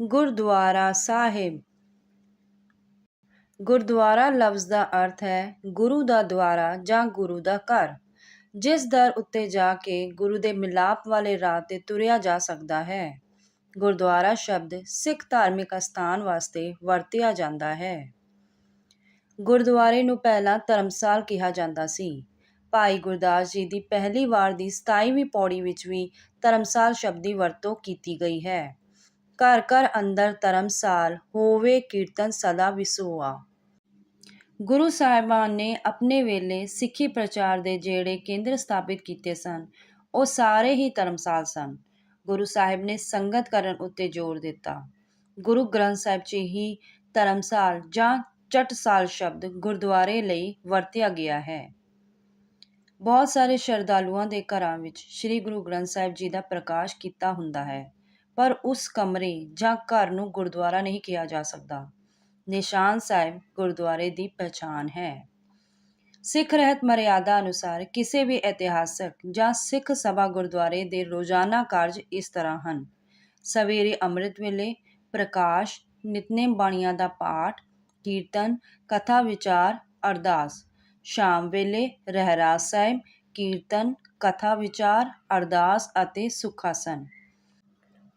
ਗੁਰਦੁਆਰਾ ਸਾਹਿਬ। ਗੁਰਦੁਆਰਾ ਲਫ਼ਜ਼ ਦਾ ਅਰਥ ਹੈ ਗੁਰੂ ਦਾ ਦੁਆਰਾ ਜਾਂ ਗੁਰੂ ਦਾ ਘਰ, ਜਿਸ ਦਰ ਉੱਤੇ ਜਾ ਕੇ ਗੁਰੂ ਦੇ ਮਿਲਾਪ ਵਾਲੇ ਰਾਹ ਤੇ ਤੁਰਿਆ ਜਾ ਸਕਦਾ ਹੈ। ਗੁਰਦੁਆਰਾ ਸ਼ਬਦ ਸਿੱਖ ਧਾਰਮਿਕ ਅਸਥਾਨ ਵਾਸਤੇ ਵਰਤਿਆ ਜਾਂਦਾ ਹੈ। ਗੁਰਦੁਆਰੇ ਨੂੰ ਪਹਿਲਾਂ ਧਰਮਸਾਲ ਕਿਹਾ ਜਾਂਦਾ ਸੀ। ਭਾਈ ਗੁਰਦਾਸ ਜੀ ਦੀ ਪਹਿਲੀ ਵਾਰ ਦੀ 27ਵੀਂ ਪੌੜੀ ਵਿੱਚ ਵੀ ਧਰਮਸਾਲ ਸ਼ਬਦ ਦੀ ਵਰਤੋਂ ਕੀਤੀ ਗਈ ਹੈ। ਘਰ ਘਰ ਅੰਦਰ ਧਰਮਸਾਲ ਹੋਵੇ ਕੀਰਤਨ ਸਦਾ ਵਿਸੋਆ। ਗੁਰੂ ਸਾਹਿਬਾਨ ਨੇ ਆਪਣੇ ਵੇਲੇ ਸਿੱਖੀ ਪ੍ਰਚਾਰ ਦੇ ਜਿਹੜੇ ਕੇਂਦਰ ਸਥਾਪਿਤ ਕੀਤੇ ਸਨ, ਉਹ ਸਾਰੇ ਹੀ ਧਰਮਸਾਲ ਸਨ। ਗੁਰੂ ਸਾਹਿਬ ਨੇ ਸੰਗਤ ਕਰਨ ਉੱਤੇ ਜ਼ੋਰ ਦਿੱਤਾ। ਗੁਰੂ ਗ੍ਰੰਥ ਸਾਹਿਬ 'ਚ ਹੀ ਧਰਮਸਾਲ ਜਾਂ ਚਟਸਾਲ ਸ਼ਬਦ ਗੁਰਦੁਆਰੇ ਲਈ ਵਰਤਿਆ ਗਿਆ ਹੈ। ਬਹੁਤ ਸਾਰੇ ਸ਼ਰਧਾਲੂਆਂ ਦੇ ਘਰਾਂ ਵਿੱਚ ਸ੍ਰੀ ਗੁਰੂ ਗ੍ਰੰਥ ਸਾਹਿਬ ਜੀ ਦਾ ਪ੍ਰਕਾਸ਼ ਕੀਤਾ ਹੁੰਦਾ ਹੈ। ਪਰ ਉਸ ਕਮਰੇ ਜਾਂ ਘਰ ਨੂੰ ਗੁਰਦੁਆਰਾ ਨਹੀਂ ਕਿਹਾ ਜਾ ਸਕਦਾ। ਨਿਸ਼ਾਨ ਸਾਹਿਬ ਗੁਰਦੁਆਰੇ ਦੀ ਪਛਾਣ ਹੈ। ਸਿੱਖ ਰਹਿਤ ਮਰਿਆਦਾ ਅਨੁਸਾਰ ਕਿਸੇ ਵੀ ਇਤਿਹਾਸਕ ਜਾਂ ਸਿੱਖ ਸਭਾ ਗੁਰਦੁਆਰੇ ਦੇ ਰੋਜ਼ਾਨਾ ਕਾਰਜ ਇਸ ਤਰ੍ਹਾਂ ਹਨ। ਸਵੇਰੇ ਅੰਮ੍ਰਿਤ ਵੇਲੇ ਪ੍ਰਕਾਸ਼, ਨਿਤਨੇਮ ਬਾਣੀਆਂ ਦਾ ਪਾਠ, ਕੀਰਤਨ, ਕਥਾ ਵਿਚਾਰ, ਅਰਦਾਸ। ਸ਼ਾਮ ਵੇਲੇ ਰਹਿਰਾਸ ਸਾਹਿਬ, ਕੀਰਤਨ, ਕਥਾ ਵਿਚਾਰ, ਅਰਦਾਸ ਅਤੇ ਸੁਖਾਸਨ।